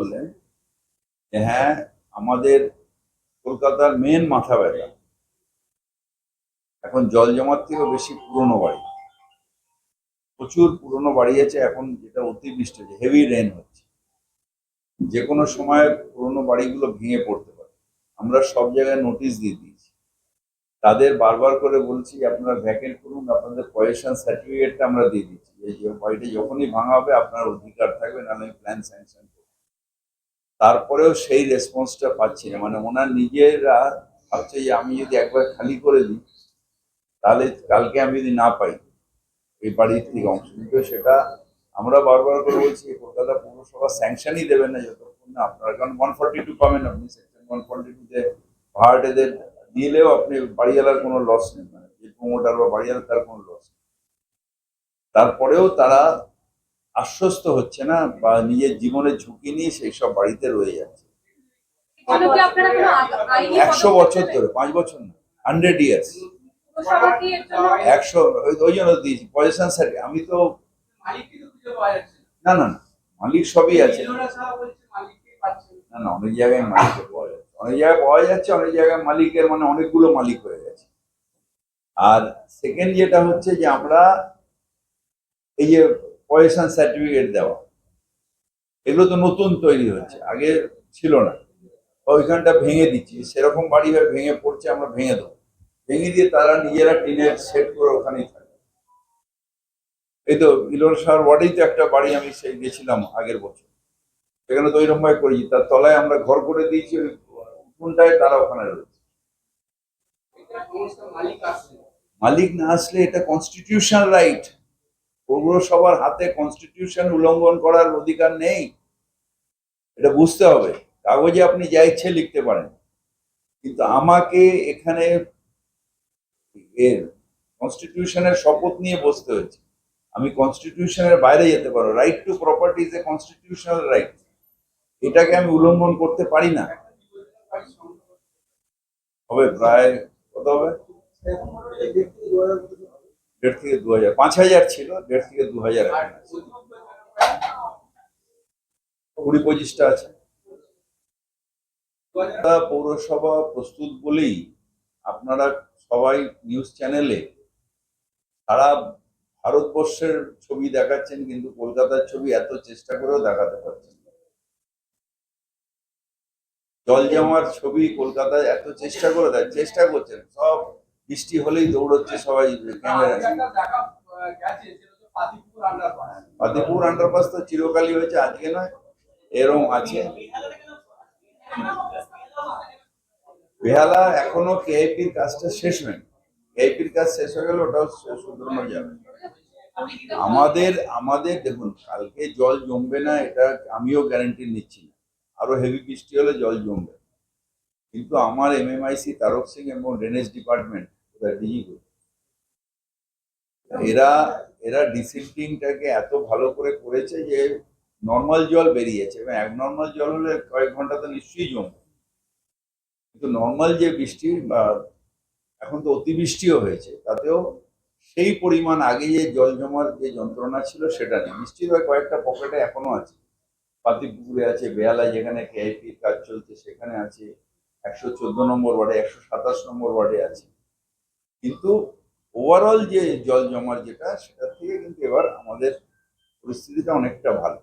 করলেন যে হ্যাঁ আমাদের কলকাতার মেন মাথা ব্যথা। এখন জল জমার থেকেও বেশি পুরনো বাড়ি। প্রচুর পুরনো বাড়ি আছে, এখন যেটা অতিবৃষ্টি হচ্ছে হেভি রেন হচ্ছে। যে কোনো সময় পুরনো বাড়িগুলো ভেঙে পড়তে পারে। আমরা সব জায়গায় নোটিশ দিয়ে দিয়েছি। তাদের বারবার করে বলছি, আপনারা ভ্যাকেন্ট করুন, আপনাদের পজিশন সার্টিফিকেটটা আমরা দিয়ে দিচ্ছি। যে বাড়িটা যখনই ভাঙা হবে, আপনার অধিকার থাকবে, নাহলে আমি প্ল্যান স্যাংশন তারপরেও সেই রেসপন্সটা পাচ্ছি না। মানে ওনার নিজেরা ভাবছে যে আমি যদি একবার খালি করে দিই, তাহলে কালকে আমি যদি না পাই, এই বাড়ির থেকে অংশ কিন্তু সেটা আমরা বারবার করে বলছি কলকাতা পৌরসভা স্যাংশনই দেবেন না যতক্ষণ না আপনারা। কারণ ওয়ান ফর্টি টু পাবেন আপনি সেকশন ওয়ান ফর্টি টুতে ভাড়াটেদের দিলেও আপনি বাড়িওয়ালার কোনো লস নেই মানে যে প্রমোটার বা বাড়িওয়ালার তার কোনো লস নেই। তারপরেও তারা আশ্বস্ত হচ্ছে না বা নিজের জীবনের ঝুঁকি নিয়ে সেই সব বাড়িতে রয়ে যাচ্ছে। কেন কি আপনারা কোনো আ- আইনি একশো বছর ধরে পাঁচ বছর না হান্ড্রেড ইয়ার্স একশো ওই- জন্য দিয়েছি পজিশন স্যার আমি তো না। না মালিক সবই আছে। না। না না অনেক জায়গায় মালিককে পাওয়া যাচ্ছে অনেক জায়গায় পাওয়া যাচ্ছে অনেক জায়গায় মালিকের মানে অনেকগুলো মালিক হয়ে গেছে। আর সেকেন্ড যেটা হচ্ছে যে আমরা এই যে পজিশন সার্টিফিকেট দেওয়া। এগুলো তো নতুন তৈরি হচ্ছে আগে ছিল না। ওইখানটা ভেঙে দিচ্ছি সেরকম বাড়ি হয়ে ভেঙে পড়ছে আমরা ভেঙে দেবো। ভেঙে দিয়ে তারা নিজেরা টিনের সেট করে ওখানেই থাকে এই তো ইলোর সার ওয়ার্ডেই তো একটা বাড়ি আমি সেই গেছিলাম আগের বছর। সেখানে তো ওইরকম ভাবে করেছি তার তলায় আমরা ঘর করে দিয়েছি ওই উঠোনটায় তারা ওখানে রয়েছে। মালিক না। মালিক না আসলে এটা কনস্টিটিউশন রাইট পৌরসভার হাতে কনস্টিটিউশন উল্লঙ্ঘন করার অধিকার নেই। এটা বুঝতে হবে। কাগজে আপনি যা ইচ্ছে লিখতে পারেন। কিন্তু আমাকে এখানে এর কনস্টিটিউশনের শপথ নিয়ে বসতে হয়েছে। আমি কনস্টিটিউশনের বাইরে যেতে পারো। Right to property is a constitutional right এটাকে আমি উল্লঙ্ঘন করতে পারি না। হবে প্রায়, কত হবে? দেড় থেকে দু হাজার, পাঁচ হাজার ছিল, দেড় থেকে দু হাজার কুড়ি পঁচিশটা আছে পৌরসভা প্রস্তুত বলেই আপনারা সবাই নিউজ চ্যানেলে সারা ভারতবর্ষের ছবি দেখাচ্ছেন, কিন্তু কলকাতার ছবি এত চেষ্টা করেও দেখাতে পারছেন। জল জমার ছবি কলকাতায় এত চেষ্টা করে দেয় চেষ্টা করছেন, সব বৃষ্টি হলেই দৌড়চ্ছে সবাই ক্যামেরা আন্ডারপাস তো চিরকালই হয়েছে আজকে নয় এরম আছে। বেহালা এখনও কেআইপির কাজটা শেষ হয়নি। কেআইপির কাজ শেষ হয়ে গেলে ওটাও শুধরানো যাবে। আমাদের আমাদের দেখুন কালকে জল জমবে না এটা আমিও গ্যারান্টি নিচ্ছি না। আরও হেভি বৃষ্টি হলে জল জমবে। কিন্তু আমার এমএমআইসি তারক সিং এবং ড্রেনেজ ডিপার্টমেন্ট ডিজি এরা এরা ডিসিপ্লিনটাকে এত ভালো করে করেছে যে নর্মাল জল বেরিয়েছে। এবং নর্মাল জল হলে কয়েক ঘণ্টা তো নিশ্চয়ই জমবে। কিন্তু নর্মাল যে বৃষ্টি, বা এখন তো অতিবৃষ্টিও হয়েছে, তাতেও সেই পরিমাণ আগে যে জল জমার যে যন্ত্রণা ছিল সেটা নেই। নিশ্চিত হয় কয়েকটা পকেটে এখনও আছে। পাতিপুকুরে আছে বেহালায় যেখানে কেআইপির কাজ চলছে সেখানে আছে। একশো চোদ্দ নম্বর ওয়ার্ডে, একশো সাতাশ নম্বর ওয়ার্ডে আছে। কিন্তু ওভারঅল যে জল জমার যেটা সেটা থেকে কিন্তু এবার আমাদের পরিস্থিতিটা অনেকটা ভালো।